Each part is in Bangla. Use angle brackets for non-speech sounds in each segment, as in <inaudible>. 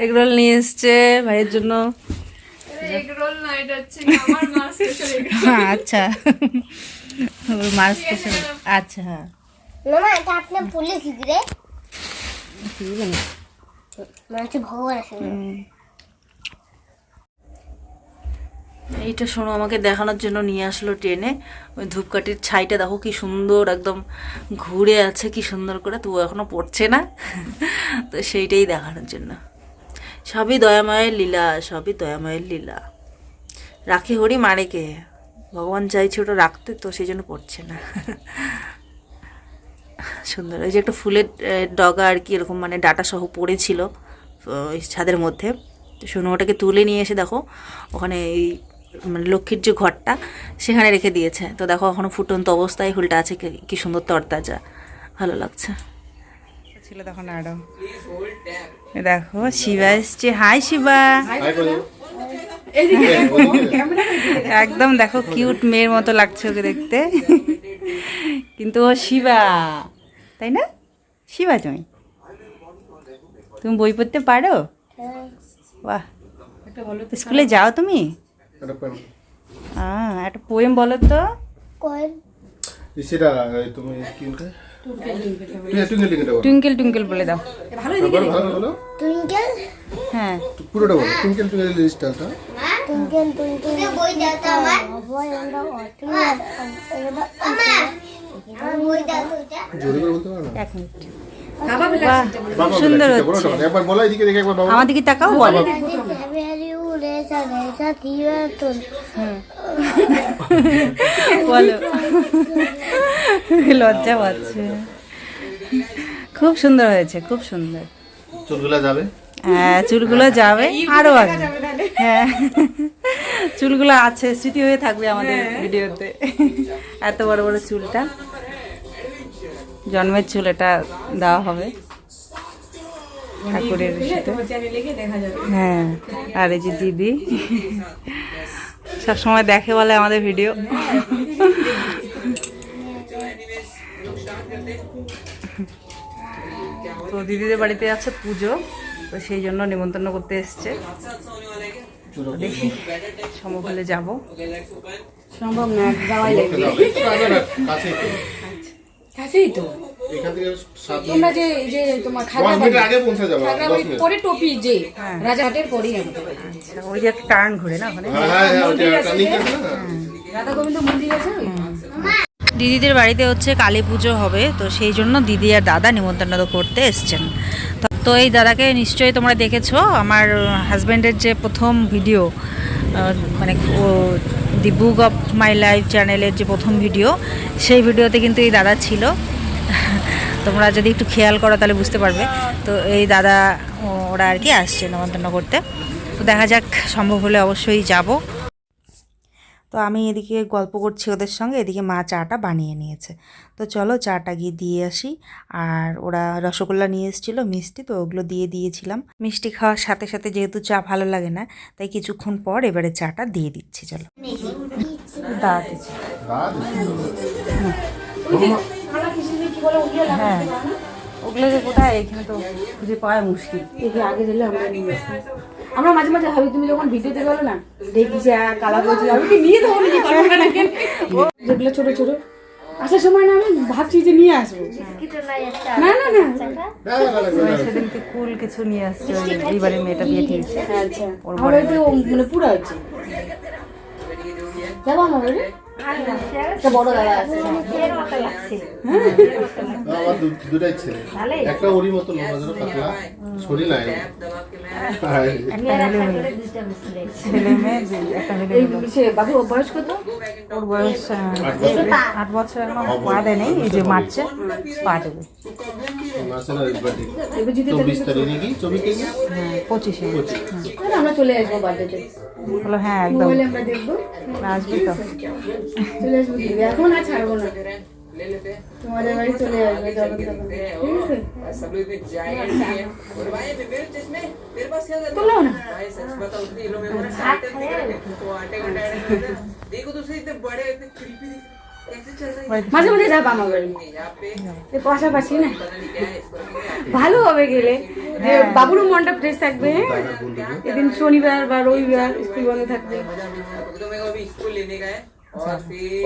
এগরোল নিয়ে এসছে ভাইয়ের জন্য। হ্যাঁ আচ্ছা। আচ্ছা হ্যাঁ। এইটা শোনো আমাকে দেখানোর জন্য নিয়ে আসলো ট্রেনে। ওই ধূপকাঠির ছাইটা দেখো কি সুন্দর একদম ঘুরে আছে কি সুন্দর করে। তো এখনও পড়ছে না। তো সেইটাই দেখানোর জন্য। সবই দয়াময়ের লীলা সবই দয়াময়ের লীলা। রাখে হরি মারে কে? ভগবান চাইছে ওটা রাখতে তো সেই জন্য পড়ছে না। সুন্দর ওই যে একটা ফুলের ডগা আর কি এরকম মানে ডাটা সহ পড়েছিল ওই ছাদের মধ্যে। তো শোনো ওটাকে তুলে নিয়ে এসে দেখো ওখানে এই মানে লক্ষ্মীর যে ঘরটা সেখানে রেখে দিয়েছে। তো দেখো এখনও ফুটন্ত অবস্থায় ফুলটা আছে কি- কি সুন্দর তরতাজা। ভালো লাগছে। ছিল তখন আরও। দেখো শিবা এসছে। হাই শিবা। একদম দেখো কিউট মেয়ের মতো লাগছে ওকে দেখতে। কিন্তু ও শিবা তাই না? শিবা তুমি তুমি বই পড়তে পারো? বাহ। স্কুলে যাও তুমি? একটা পোয়েম বলো তো। তুমি কি বলতে টুইঙ্কেল টুইঙ্কেল বলো। টুইঙ্কেল বলে দাও। ভালো বলো টুইঙ্কেল? হ্যাঁ। পুরোটা বলো টুইঙ্কেল টুইঙ্কেল স্টাইলটা টুইঙ্কেল টুইঙ্কেল। বই দাও তো আমার। বই আমরা। আমার বই দাও তো জোরে করে বলতে পারো না? এক মিনিট। বলে, সুন্দর ঠিক আছে, বলো হচ্ছে। একবার বলো এদিকে দেখে একবার বাবা আমার তাকাও বলো হ্যাপি হ্যাপি উড়ে সাথে সাথে তোর বলো <laughs> <laughs> লজ্জা পাচ্ছে। খুব সুন্দর হয়েছে খুব সুন্দর। চুলগুলা যাবে? হ্যাঁ চুলগুলো যাবে আরও আগে হ্যাঁ। চুলগুলো আছে স্মৃতি হয়ে থাকবে আমাদের ভিডিওতে। এত বড় বড় চুলটা। জন্মের চুল এটা দেওয়া হবে। ঠাকুরের হ্যাঁ আর এই যে দিদি। সব সময় দেখে বলে আমাদের ভিডিও। তো দিদিদের বাড়িতে আছে পুজো তো সেই জন্য নিমন্ত্রণ করতে এসছে। দেখি সম্ভব হলে যাব। সম্ভব না যাওয়াই লাগবে। কাছেই তো। কাছেই তো এখান থেকে সাত তোমরা যে এই যে তোমার দশ আগে পৌঁছে যাব খাগড়াবাড়ি পরে টপি যে রাজাহাটের পরেই আমাদের আচ্ছা, ওই যে একটা টার্ন ঘুরে না ওখানে? হ্যাঁ হ্যাঁ হ্যাঁ রাধা গোবিন্দ মন্দির আছে দিদিদের বাড়িতে হচ্ছে কালী পুজো হবে তো সেই জন্য দিদি আর দাদা নিমন্ত্রণ করতে এসছেন। তো- এই দাদাকে নিশ্চয়ই তোমরা দেখেছ আমার হাজব্যান্ডের যে প্রথম ভিডিও মানে ও দি বুক অফ মাই লাইফ চ্যানেলের যে প্রথম ভিডিও সেই ভিডিওতে কিন্তু এই দাদা ছিল। <laughs> তোমরা যদি একটু খেয়াল করো তাহলে বুঝতে পারবে। তো এই দাদা ও- ওরা আর কি আসছে নিমন্ত্রণ করতে। তো দেখা যাক সম্ভব হলে অবশ্যই যাব। তো আমি এদিকে গল্প করছি ওদের সঙ্গে এদিকে মা চাটা বানিয়ে নিয়েছে। তো চলো চাটা গিয়ে দিয়ে আসি। আর ওরা রসগোল্লা নিয়ে এসেছিল মিষ্টি তো ওগুলো দিয়ে দিয়েছিলাম। মিষ্টি খাওয়ার সাথে সাথে যেহেতু চা ভালো লাগে না তাই কিছুক্ষণ পর এবারে চাটা দিয়ে দিচ্ছি চলো। দাঁড়াতে হ্যাঁ। ওগুলো যে কোথায়? এখানে তো খুঁজে পাওয়া মুশকিল। এই আগে দিলে আমরা নিয়ে আসি আমরা মাঝে মাঝে ভাবি তুমি যখন ভিডিওতে গেলো না দেখি যে কালা করছি আমি কি নিয়ে দেবো নাকি পারব না কেন <laughs> যেগুলো ছোট ছোট। আসার সময় না আমি ভাবছি যে নিয়ে আসব। না না না না না। লাগবে না সেদিনকে কুল কিছু নিয়ে আসছে এইবারে মেয়েটা বিয়ে ঠিয়েছে আচ্ছা। তো মানে পুরো হচ্ছে। যাব আমার বাড়ি? একটা বড় দাদা আছে। আমার দুটাই ছেলে। একটা ওরই মতো লম্বা পাতলা। শরীর নাই। বয়স কত? ওর বয়স আট বছর। পা দেয় নেই এই যে মার্চে পা দেবে। মাসে না বার্থডে চব্বিশ তারিখ নাকি চব্বিশ তারিখ? হ্যাঁ পঁচিশে। আমরা চলে আসব বার্থডেতে। বলো হ্যাঁ একদম। আসবি তো। চলে আসব এখন আর ছাড়বো না। তোমাদের বাড়ি চলে আসবে যখন তখন। ঠিক আছে? তোলো না। মাঝে মাঝে যাব আমার বাড়ি। পাশাপাশি না। ভালো হবে গেলে। যে হ্যাঁ। বাবুরও মনটা ফ্রেশ হ্যাঁ? থাকবে এদিন শনিবার বা রবিবার স্কুল বন্ধ থাকবে।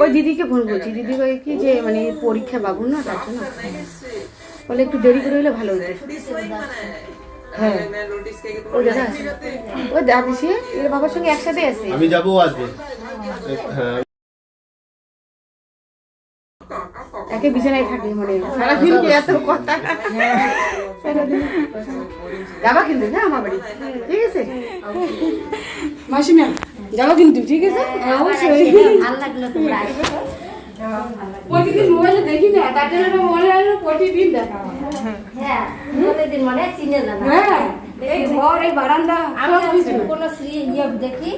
ওই দিদিকে ফোন করছি। দিদি কয়ে কি যে মানে পরীক্ষা বাবু না তার জন্য। বলে একটু দেরি করে হলে ভালো হতো। হ্যাঁ। ও দাদা ও দাদা সে বাবার সঙ্গে একসাথে আছে? আমি যাব আজকে হ্যাঁ। একে বিছানায় থাকে মানে সারাদিন কি এত কথা। যাবা কিন্তু হ্যাঁ আমার বাড়ি। ঠিক আছে? মাসিমা যাব কিন্তু ঠিক আছে। প্রতিদিন মোবাইলে দেখি না তার জন্য মনে হয় প্রতিদিন দেখা হ্যাঁ। প্রতিদিন মানে চিনে জানা হ্যাঁ এই ঘর এই বারান্দা আমি সব কোনো শ্রী ইয়ে দেখি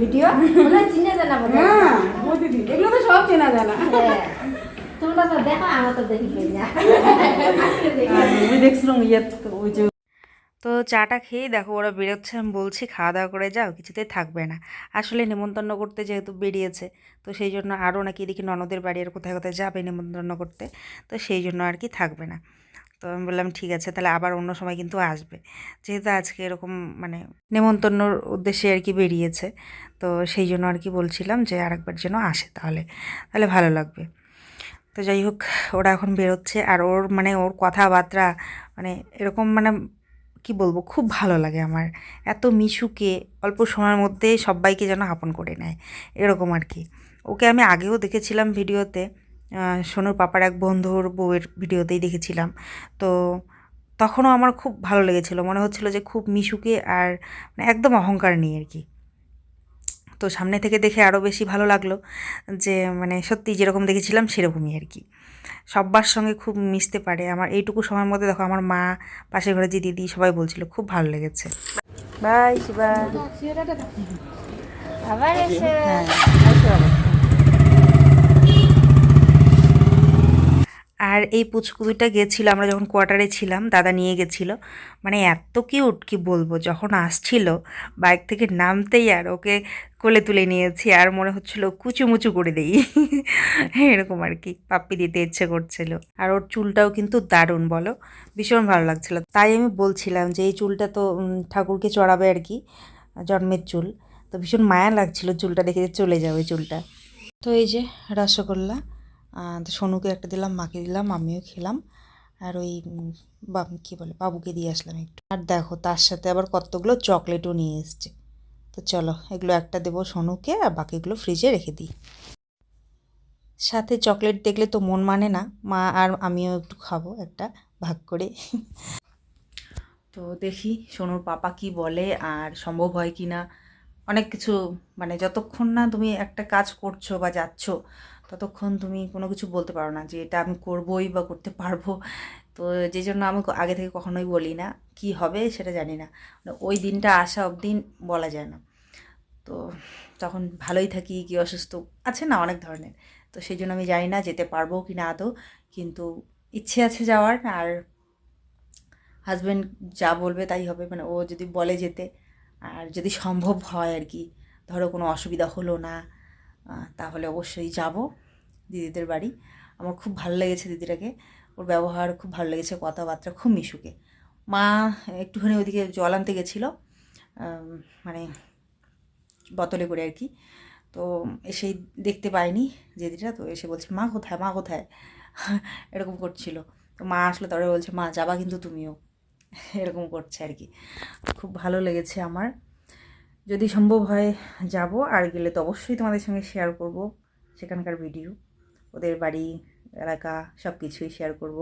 ভিডিও? মানে চিনে জানা হ্যাঁ প্রতিদিন। এগুলো তো সব চেনা জানা। হ্যাঁ। তোমরা তো দেখো আমরা তো দেখি না। তো চাটা খেয়েই দেখো ওরা বেরোচ্ছে আমি বলছি খাওয়া দাওয়া করে যাও কিছুতেই থাকবে না। আসলে নেমন্তন্ন করতে যেহেতু বেরিয়েছে তো সেই জন্য আরও নাকি এদিকে ননদের বাড়ি আর কোথায় কোথায় যাবে নেমন্তন্ন করতে তো সেই জন্য আর কি থাকবে না। তো আমি বললাম ঠিক আছে তাহলে আবার অন্য সময় কিন্তু আসবে। যেহেতু আজকে এরকম মানে নেমন্তন্নর উদ্দেশ্যে আর কি বেরিয়েছে তো সেই জন্য আর কি বলছিলাম যে আরেকবার যেন আসে তাহলে। তাহলে ভালো লাগবে। তো যাই হোক, ওরা এখন বেরোচ্ছে আর ওর মানে ওর কথাবার্তা মানে এরকম মানে কি বলব, খুব ভালো লাগে আমার। এত মিশুকে অল্প সময়ের মধ্যে সবাইকে যেন আপন করে নেয়, এরকম আর কি। ওকে আমি আগেও দেখেছিলাম ভিডিওতে সোনুর পাপার এক বন্ধুর বউয়ের ভিডিওতেই দেখেছিলাম। তো তখনও আমার খুব ভালো লেগেছিলো, মনে হচ্ছিল যে খুব মিশুকে আর মানে একদম অহংকার নেই আর কি। তো সামনে থেকে দেখে আরও বেশি ভালো লাগল যে মানে সত্যি যেরকম দেখেছিলাম সেরকমই আর কি। সব্বার সঙ্গে খুব মিশতে পারে। আমার এইটুকু সময়ের মধ্যে দেখো আমার মা পাশের ঘরে যে দিদি সবাই বলছিল খুব ভালো লেগেছে। বাই শিবা আবার এসে। আর এই পুচকুদিটা গেছিল, আমরা যখন কোয়ার্টারে ছিলাম, দাদা নিয়ে গেছিল। মানে এত কিউট কি বলব? যখন আসছিল বাইক থেকে নামতেই আর ওকে কোলে তুলে নিয়েছি, আর মনে হচ্ছিল, কুচুমুচু করে দেই। <laughs> এরকম আর কি, পাপ্পি দিতে ইচ্ছে করছিল। আর ওর চুলটাও কিন্তু দারুণ, বলো? ভীষণ ভালো লাগছিল। তাই আমি বলছিলাম যে, এই চুলটা তো ঠাকুরকে চড়াবে আর কি, জন্মের চুল। তো ভীষণ মায়া লাগছিল চুলটা দেখে চলে যাবে চুলটা। তো এই যে, রসগোল্লা। সোনুকে একটা দিলাম, মাকে দিলাম, আমিও খেলাম। আর ওই কী বলে, বাবুকে দিয়ে আসলাম একটু। আর দেখো, তার সাথে আবার কতগুলো চকলেটও নিয়ে এসছে। তো চলো, এগুলো একটা দেবো সোনুকে, আর বাকিগুলো ফ্রিজে রেখে দিই। সাথে চকলেট দেখলে তো মন মানে না। মা আর আমিও একটু খাব একটা, ভাগ করে। তো দেখি সোনুর পাপা কি বলে, আর সম্ভব হয় কি না। অনেক কিছু মানে যতক্ষণ না তুমি একটা কাজ করছ বা যাচ্ছ ততক্ষণ তুমি কোনো কিছু বলতে পারো না যে এটা আমি করবোই বা করতে পারব। তো যে জন্য আমি আগে থেকে কখনোই বলি না কি হবে সেটা জানি না। মানে ওই দিনটা আসা অবধি বলা যায় না। তো তখন ভালোই থাকি, কি অসুস্থ, আছে না অনেক ধরনের। তো সেই জন্য আমি জানি না যেতে পারব কি না আদৌ। কিন্তু ইচ্ছে আছে যাওয়ার আর হাজব্যান্ড যা বলবে তাই হবে। মানে ও যদি বলে যেতে, আর যদি সম্ভব হয় আর কি, ধরো কোনো অসুবিধা হলো না তাহলে অবশ্যই যাব দিদিদের বাড়ি। আমার খুব ভালো লেগেছে দিদিটাকে। ওর ব্যবহার খুব ভালো লেগেছে, কথাবার্তা খুব মিশুকে। মা একটুখানি ওইদিকে জল আনতে গেছিল মানে বোতলে করে আর কি। তো এসেই দেখতে পাইনি দিদিটা তো এসে বলছে, মা কোথায়? মা কোথায়? <laughs> এরকম করছিল। তো মা আসলো, তারপরে বলছে, মা, যাবা কিন্তু তুমিও। <laughs> এরকম করছে আর কি। খুব ভালো লেগেছে আমার। যদি সম্ভব হয় যাব, আর গেলে তো অবশ্যই তোমাদের সঙ্গে শেয়ার করব সেখানকার ভিডিও ওদের বাড়ি, এলাকা সব কিছুই শেয়ার করব।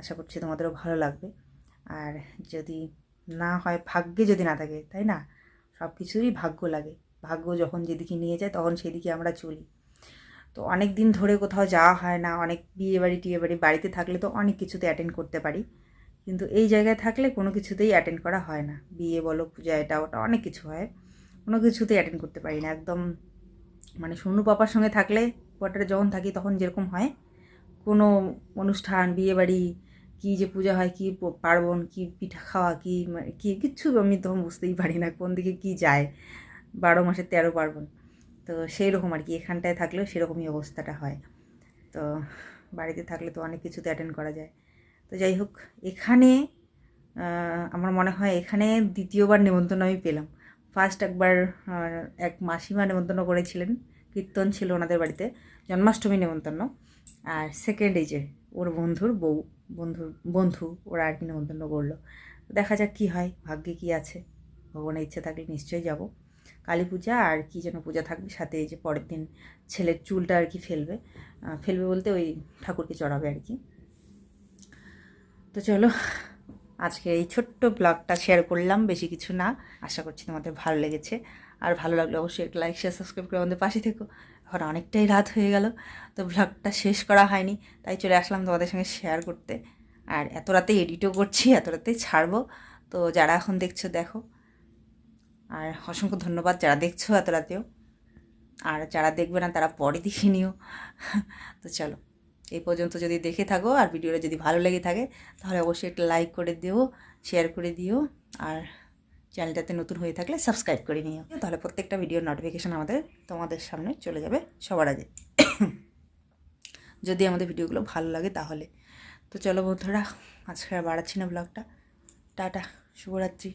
আশা করছি তোমাদেরও ভালো লাগবে। আর যদি না হয়, ভাগ্যে যদি না থাকে, তাই না? সব কিছুরই ভাগ্য লাগে। ভাগ্য যখন যেদিকে নিয়ে যায়, তখন সেদিকে আমরা চলি। তো অনেক দিন ধরে কোথাও যাওয়া হয় না, অনেক বিয়ে বাড়ি টিয়ে বাড়ি বাড়িতে থাকলে তো অনেক কিছুতে অ্যাটেন্ড করতে পারি। কিন্তু এই জায়গায় থাকলে কোনো কিছুতেই অ্যাটেন্ড করা হয় না। বিয়ে বলো, পূজা, এটা, ওটা, অনেক কিছু হয়। কোনো কিছুতেই অ্যাটেন্ড করতে পারি না। একদম মানে সোনু পাপার সঙ্গে থাকলে কোয়ার্টারে যখন থাকি তখন যেরকম হয়। কোনো অনুষ্ঠান বিয়ে বাড়ি কী যে পূজা হয়, কী পার্বণ, কী পিঠা খাওয়া, কী কী কিচ্ছু আমি তখন বুঝতেই পারি না কোন দিকে কী যায়। বারো মাসে তেরো পার্বণ। তো সেই রকম আর কি, এখানটায় থাকলেও সেরকমই অবস্থাটা হয়। তো বাড়িতে থাকলে তো অনেক কিছুতে অ্যাটেন্ড করা যায়। তো যাই হোক, এখানে আমার মনে হয় এখানে দ্বিতীয়বার নিমন্ত্রণ আমি পেলাম। ফার্স্ট একবার এক মাসিমা নিমন্ত্রণ করেছিলেন, কীর্তন ছিল ওনাদের বাড়িতে, জন্মাষ্টমী নিমন্ত্রণ আর সেকেন্ড যে, ওর বন্ধুর বউ, বন্ধুর, বন্ধু, ওরা আর কি নিমন্ত্রণ করল। দেখা যাক কী হয়, ভাগ্যে কী আছে। ভগবানের ইচ্ছে থাকলে নিশ্চয়ই যাব। কালী পূজা আর কি যেন পূজা থাকবে, সাথে এই যে পরের দিন ছেলের চুলটা আর কি ফেলবে। ফেলবে বলতে ওই ঠাকুরকে চড়াবে আর কি। তো চলো, আজকে এই ছোট্ট ব্লগটা শেয়ার করলাম, বেশি কিছু না। আশা করছি তোমাদের ভালো লেগেছে। আর ভালো লাগলে অবশ্যই একটা লাইক শেয়ার সাবস্ক্রাইব করে আমাদের পাশে থেকো। এখন অনেকটাই রাত হয়ে গেল, তো ব্লগটা শেষ করা হয়নি, তাই চলে আসলাম তোমাদের সঙ্গে শেয়ার করতে। আর এত রাতে এডিটও করছি, এত রাতেই ছাড়বো। তো যারা এখন দেখছ, দেখো। আর অসংখ্য ধন্যবাদ যারা দেখছ এত রাতেও। আর যারা দেখবে না, তারা পরে দেখে নিও। তো চলো। এই পর্যন্ত যদি দেখে থাকো আর ভিডিওটা যদি ভালো লেগে থাকে, তাহলে অবশ্যই একটা লাইক করে দিও শেয়ার করে দিও আর চ্যানেলটাতে নতুন হয়ে থাকলে সাবস্ক্রাইব করে নিও। তাহলে প্রত্যেকটা ভিডিওর নোটিফিকেশান আমাদের, তোমাদের সামনে চলে যাবে সবার আগে। যদি আমাদের ভিডিওগুলো ভালো লাগে তাহলে। তো চলো বন্ধুরা, আজকে আর বাড়াচ্ছি না ব্লগটা টাটা, শুভরাত্রি।